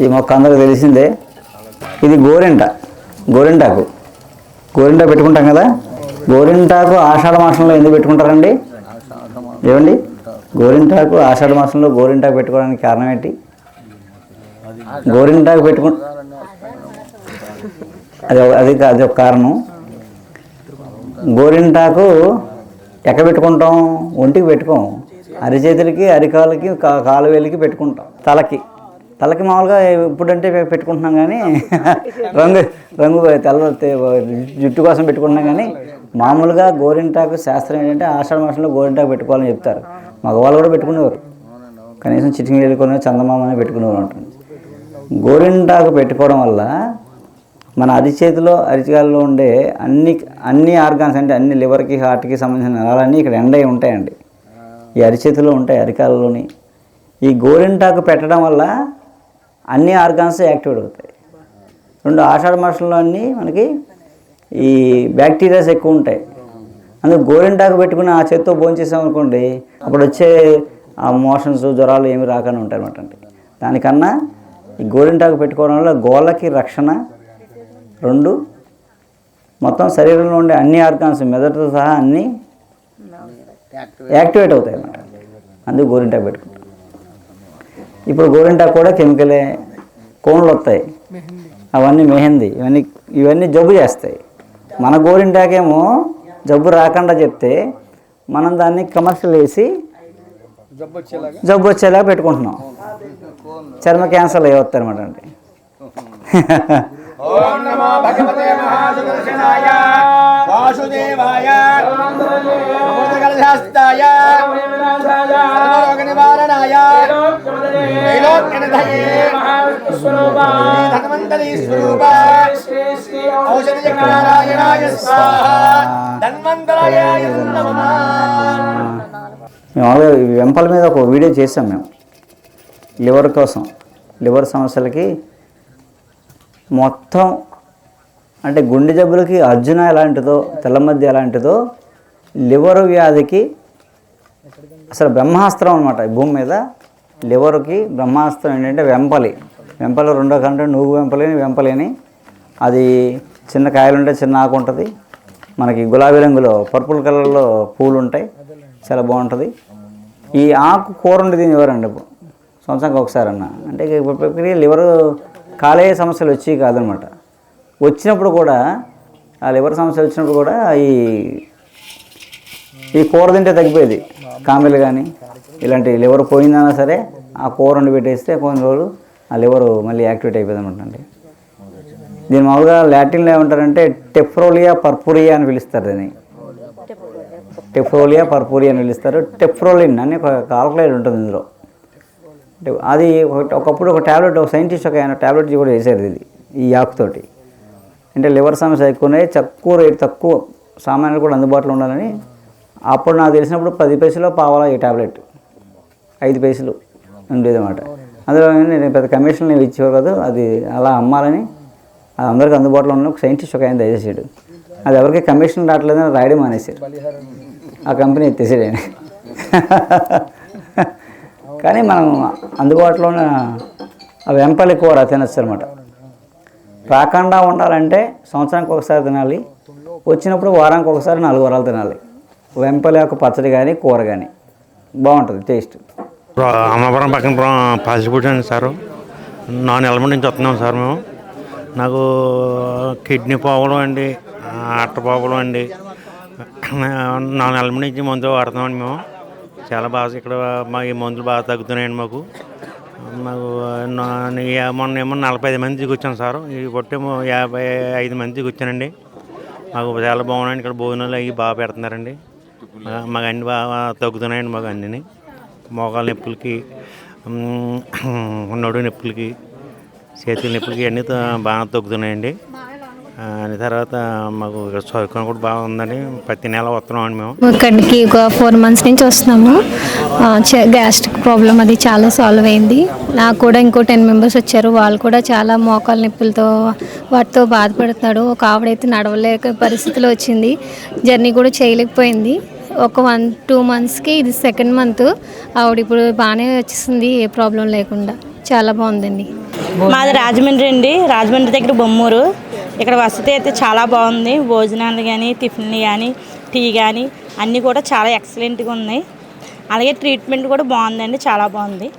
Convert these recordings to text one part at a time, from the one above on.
ఈ మొక్క అందరూ తెలిసిందే. ఇది గోరింట. గోరింటాకు. గోరింట పెట్టుకుంటాం కదా? గోరింటాకు ఆషాఢ మాసంలో ఎందుకు పెట్టుకుంటారండి? ఏమండి? గోరింటాకు ఆషాఢ మాసంలో గోరింటాకు పెట్టుకోవడానికి కారణం ఏంటి? గోరింటాకు పెట్టుకు అది అది అది ఒక కారణం. గోరింటాకు ఎక్క పెట్టుకుంటాం? ఒంటికి పెట్టుకోం. అరిచేతులకి అరికాలకి కాలువేలికి పెట్టుకుంటాం. తలకి. తలకి మామూలుగా ఇప్పుడంటే పెట్టుకుంటున్నాం కానీ రంగు రంగు తెల్ల జుట్టు కోసం పెట్టుకుంటున్నాం కానీ మామూలుగా గోరింటాకు శాస్త్రం ఏంటంటే ఆషాఢ మాసంలో గోరింటాకు పెట్టుకోవాలని చెప్తారు. మగవాళ్ళు కూడా పెట్టుకునేవారు. కనీసం చిటికి వెళ్ళుకొని చందమామని పెట్టుకునేవారు ఉంటుంది గోరింటాకు పెట్టుకోవడం వల్ల మన అరిచేతిలో అరిచిగాల్లో ఉండే అన్ని అన్ని ఆర్గాన్స్ అంటే అన్ని లివర్కి హార్ట్కి సంబంధించిన నరాలన్నీ ఇక్కడ ఎండ అయి ఉంటాయండి. ఈ అరిచేతిలో ఉంటాయి అరికాలలోని ఈ గోరింటాకు పెట్టడం వల్ల అన్ని ఆర్గాన్స్ యాక్టివేట్ అవుతాయి. రెండు ఆషాఢ మాసంలో అన్నీ మనకి ఈ బ్యాక్టీరియాస్ ఎక్కువ ఉంటాయి. అందుకు గోరింటాకు పెట్టుకుని ఆ చేత్తో భోంచేసాం అనుకోండి అప్పుడు వచ్చే ఆ మోషన్స్ జ్వరాలు ఏమి రాకుండా ఉంటాయి అనమాట అండి. దానికన్నా ఈ గోరింటాకు పెట్టుకోవడం వల్ల గోళ్ళకి రక్షణ రెండు మొత్తం శరీరంలో ఉండే అన్ని ఆర్గాన్స్ మెదడుతో సహా అన్నీ యాక్టివేట్ అవుతాయి అన్నమాట. అందుకు గోరింటాకు పెట్టుకుంటాం. ఇప్పుడు గోరింటాకు కూడా కెమికలే కోన్లు వస్తాయి. అవన్నీ మెహందీ ఇవన్నీ ఇవన్నీ జబ్బు చేస్తాయి. మన గోరింటాకేమో జబ్బు రాకుండా చెప్తే మనం దాన్ని కమర్షియల్ వేసి జబ్బు వచ్చేలా పెట్టుకుంటున్నాం. చర్మ వస్తాయి అనమాట అండి. ఓం నమో భగవతే మహాసుదర్శనాయ వాసుదేవాయ ధన్వంతరీ స్వరూప ధన్వంతరాయ మేము ఆల్రెడీ వెంపల మీద ఒక వీడియో చేసాం మేము. లివర్ కోసం. లివర్ సమస్యలకి మొత్తం అంటే గుండె జబ్బులకి అర్జున ఎలాంటిదో తెల్లమద్ది ఎలాంటిదో లివర్ వ్యాధికి అసలు బ్రహ్మాస్త్రం అనమాట ఈ భూమి మీద. లివర్కి బ్రహ్మాస్త్రం ఏంటంటే వెంపలి. వెంపలి రెండో కంటే నువ్వు వెంపలేని వెంపలేని. అది చిన్న కాయలు ఉంటాయి చిన్న ఆకు ఉంటుంది. మనకి గులాబీ రంగులో పర్పుల్ కలర్లో పూలు ఉంటాయి చాలా బాగుంటుంది. ఈ ఆకు కూర ఉండి దీని ఎవరండి? సంవత్సరానికి ఒకసారి అన్న. అంటే లివర్ కాలేయ సమస్యలు వచ్చి కాదనమాట. వచ్చినప్పుడు కూడా ఆ లివర్ సమస్యలు వచ్చినప్పుడు కూడా ఈ ఈ కూర తింటే తగ్గిపోయేది. కామెలు కానీ ఇలాంటి లివర్ పోయిందన్నా సరే ఆ కూర వండి పెట్టేస్తే కొన్ని రోజులు ఆ లివర్ మళ్ళీ యాక్టివేట్ అయిపోయింది అనమాట అండి. దీని మామూలుగా లాటిన్లో ఏమంటారంటే టెఫ్రోలియా పర్పురియా అని పిలుస్తారు దీన్ని. టెఫ్రోలియా పర్పూరియా అని పిలుస్తారు. టెఫ్రోలిన్ అని ఒక కాల్కులేట్ ఉంటుంది ఇందులో. అది ఒకప్పుడు ఒక ట్యాబ్లెట్ ఒక సైంటిస్ట్ ఒక ఆయన ట్యాబ్లెట్ కూడా వేసేది ఇది ఈ ఆకుతోటి అంటే లివర్ సమస్య ఎక్కువనే తక్కువ రేట్ తక్కువ సామాన్యులు కూడా అందుబాటులో ఉండాలని అప్పుడు నాకు తెలిసినప్పుడు పది పైసలో పావాలా ఈ ట్యాబ్లెట్ ఐదు పైసలు ఉండేది అనమాట అందులో నేను పెద్ద కమిషన్ ఇచ్చేవారు కదా అది అలా అమ్మాలని అది అందరికీ అందుబాటులో ఉన్న ఒక సైంటిస్ట్ ఒక ఆయన దయచేసాడు అది ఎవరికి కమిషన్ రావట్లేదని రాయడం మానేశారు. ఆ కంపెనీ ఎత్తేసాడు ఆయన కానీ మనం అందుబాటులో ఉన్న ఆ వెంపలి కూర తినచ్చు అనమాట రాకుండా ఉండాలంటే సంవత్సరానికి ఒకసారి తినాలి. వచ్చినప్పుడు వారానికి ఒకసారి నాలుగు వారాలు తినాలి. వెంపలి యొక్క పచ్చడి కానీ కూర కానీ. బాగుంటుంది టేస్ట్ అమ్మపురం పక్కన పాసిపూడి అండి సారు. నాన్ ఎలమెంట్ నుంచి వస్తున్నాం సార్ మేము. నాకు కిడ్నీ పోవడం అండి అట్ట పోవడం అండి. నాలుగు ఎలమెంట్ నుంచి మందు వాడుతున్నామండి మేము. చాలా బాగా ఇక్కడ మా ఈ మందులు బాగా తగ్గుతున్నాయండి మాకు. మాకు నా- మొన్న ఏమో నలభై ఐదు మందికి దిగొచ్చాను సార్. ఈ కొట్టేమో యాభై ఐదు మందికి దిగొచ్చానండి మాకు చాలా బాగున్నాయండి. ఇక్కడ భోజనాలు అవి బాగా పెడుతున్నారండి. మాకు అన్ని బాగా తగ్గుతున్నాయండి మాకు అన్నీ మోకాల నొప్పులకి నడు నొప్పులకి చేతుల నొప్పులకి అన్నీ బాగా తగ్గుతున్నాయండి. తర్వాత మాకు సౌకర్యం కూడా బాగుందని ప్రతి నెల వస్తున్నామండి మేము. ఇక్కడికి ఒక ఫోర్ మంత్స్ నుంచి వస్తున్నాము. గ్యాస్ట్రిక్ ప్రాబ్లం అది చాలా సాల్వ్ అయింది. నాకు కూడా ఇంకో టెన్ మెంబర్స్ వచ్చారు. వాళ్ళు కూడా చాలా మోకాల నొప్పులతో వాటితో బాధపడుతున్నాడు. ఒక ఆవిడైతే నడవలేక పరిస్థితిలో వచ్చింది. జర్నీ కూడా చేయలేకపోయింది. ఒక వన్ టూ మంత్స్కి ఇది సెకండ్ మంత్. ఆవిడ ఇప్పుడు బాగానే వచ్చేసింది ఏ ప్రాబ్లం లేకుండా. చాలా బాగుందండి. మాది రాజమండ్రి అండి. రాజమండ్రి దగ్గర బొమ్మూరు. ఇక్కడ వసతి అయితే చాలా బాగుంది. భోజనాలు కానీ టిఫిన్లు కానీ టీ కానీ అన్నీ కూడా చాలా ఎక్సలెంట్గా ఉన్నాయి. అలాగే ట్రీట్మెంట్ కూడా బాగుందండి. చాలా బాగుంది.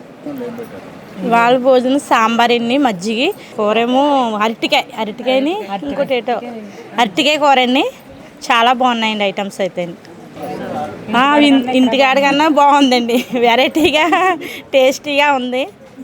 వాళ్ళ భోజనం సాంబార్ అండి మజ్జిగి. కూరేమో అరటికాయ అరటికాయని ఇంకోటి ఏటో అరటికాయ కూర అండి. చాలా బాగున్నాయండి ఐటమ్స్ అయితే. ఇంటికాడ కన్నా బాగుందండి. వెరైటీగా టేస్టీగా ఉంది.